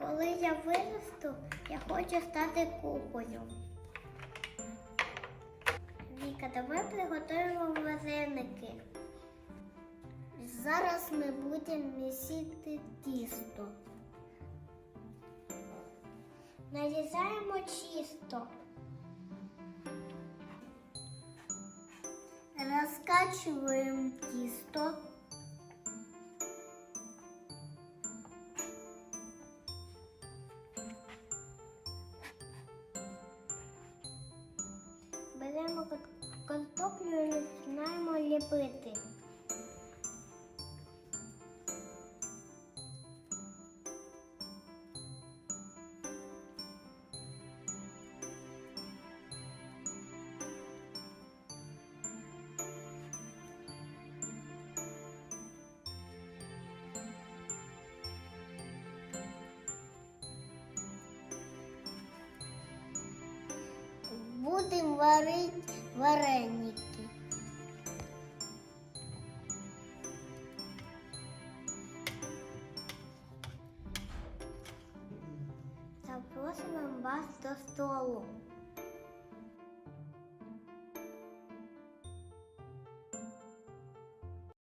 Коли я виросту, я хочу стати кукою. Віка, давай приготуємо вареники. Зараз ми будемо місити тісто. Нарізаємо чисто. Розкачуємо тісто. Кар- починаємо ліпити. Будемо варити вареники. Запросимо вас до столу.